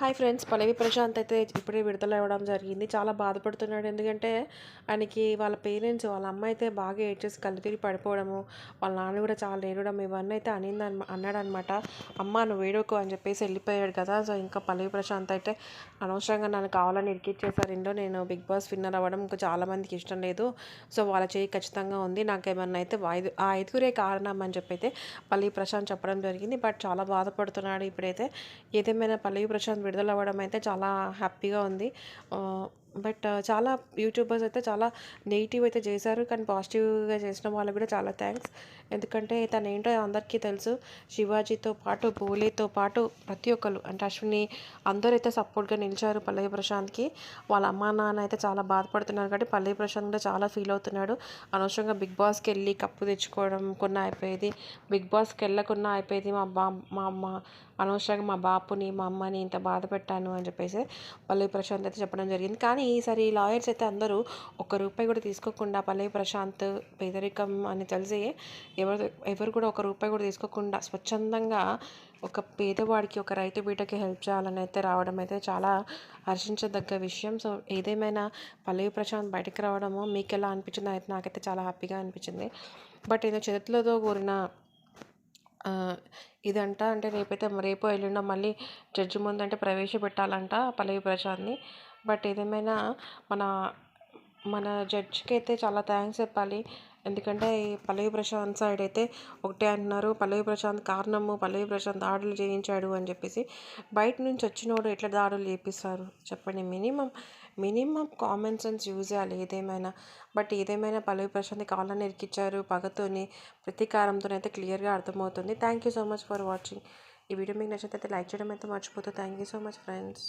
Hi friends పల్లవి ప్రశాంత్ అయితే ఇప్పుడే విడుదల అవ్వడం జరిగింది. చాలా బాధపడుతున్నాడు. ఎందుకంటే ఆయనకి వాళ్ళ పేరెంట్స్ వాళ్ళ అమ్మ అయితే బాగా ఏడ్చేసి కళ్ళు తిరిగి పడిపోవడము వాళ్ళ నాన్న కూడా చాలా ఏడవడం ఇవన్నీ అయితే అనింది అన్నాడు అనమాట అమ్మ నువ్వు ఏడవకు అని చెప్పేసి వెళ్ళిపోయాడు కదా. సో ఇంకా పల్లవి ప్రశాంత్ అయితే అనవసరంగా నన్ను కావాలని ఇరికిచ్చేసారు ఇంట్లో నేను బిగ్ బాస్ విన్నర్ అవ్వడం ఇంకా చాలామందికి ఇష్టం లేదు. సో వాళ్ళ చేయి ఖచ్చితంగా ఉంది. నాకేమన్నా అయితే ఐదు ఆ ఐదుగురే కారణం అని చెప్పి అయితే పల్లవి ప్రశాంత్ చెప్పడం జరిగింది. బట్ చాలా బాధపడుతున్నాడు ఇప్పుడైతే. ఏదేమైనా పల్లవి ప్రశాంత్ విడుదల అవ్వడం అయితే చాలా హ్యాపీగా ఉంది. బట్ చాలా యూట్యూబర్స్ అయితే చాలా నెగిటివ్ అయితే చేశారు. కానీ పాజిటివ్గా చేసిన వాళ్ళకి కూడా చాలా థ్యాంక్స్ ఎందుకంటే తను ఏంటో అందరికీ తెలుసు. శివాజీతో పాటు బోలేతో పాటు ప్రతి ఒక్కరు అంటే అశ్విని అందరూ అయితే సపోర్ట్గా నిలిచారు పల్లవి ప్రశాంత్కి. వాళ్ళ అమ్మా నాన్న అయితే చాలా బాధపడుతున్నారు కాబట్టి పల్లవి ప్రశాంత్ కూడా చాలా ఫీల్ అవుతున్నాడు. అనవసరంగా బిగ్ బాస్కి వెళ్ళి కప్పు తెచ్చుకోవడం కొన్న అయిపోయేది. బిగ్ బాస్కి వెళ్ళకుండా అయిపోయేది మా బా మా అమ్మ. అనవసరంగా మా బాపుని మా అమ్మని ఇంత బాధ పెట్టాను అని చెప్పేసి పల్లవి ప్రశాంత్ అయితే చెప్పడం జరిగింది. కానీ ఈసారి లాయర్స్ అయితే అందరూ ఒక్క రూపాయి కూడా తీసుకోకుండా పల్లవి ప్రశాంత్ పేదరికం అని తెలిసి ఎవరు ఎవరు కూడా ఒక రూపాయి కూడా తీసుకోకుండా స్వచ్ఛందంగా ఒక పేదవాడికి ఒక రైతు బిడ్డకి హెల్ప్ చేయాలని అయితే రావడం అయితే చాలా హర్షించదగ్గ విషయం. సో ఏదేమైనా పల్లవి ప్రశాంత్ బయటకు రావడము మీకు ఎలా అనిపించిందో అయితే నాకైతే చాలా హ్యాపీగా అనిపించింది. బట్ ఏదో చేతులతో కూడిన ఇదంట అంటే రేపైతే రేపు ఎల్లుండో మళ్ళీ జడ్జి ముందు అంటే ప్రవేశపెట్టాలంట పల్లవి ప్రశాంత్ని బట్ ఏదేమైనా మన మన జడ్జికి అయితే చాలా థ్యాంక్స్ చెప్పాలి. ఎందుకంటే ఈ పల్లవి ప్రశాంత్ సైడ్ అయితే ఒకటే అంటున్నారు. పల్లవి ప్రశాంత్ కారణము పల్లవి ప్రశాంత్ దాడులు చేయించాడు అని చెప్పేసి బయట నుంచి వచ్చినోడు ఎట్లా దాడులు చేపిస్తారు? చెప్పండి. Minimum minimum common sense use చేయాలి ఏదేమైనా. బట్ ఏదేమైనా పల్లవి ప్రశాంత్ కాళ్ళని ఇరికిచ్చారు. పగతోని ప్రతీకారంతో అయితే క్లియర్గా అర్థమవుతుంది. Thank you so much for watching ఈ వీడియో మీకు నచ్చితే లైక్ చేయడం అయితే మర్చిపోతుంది thank you so much friends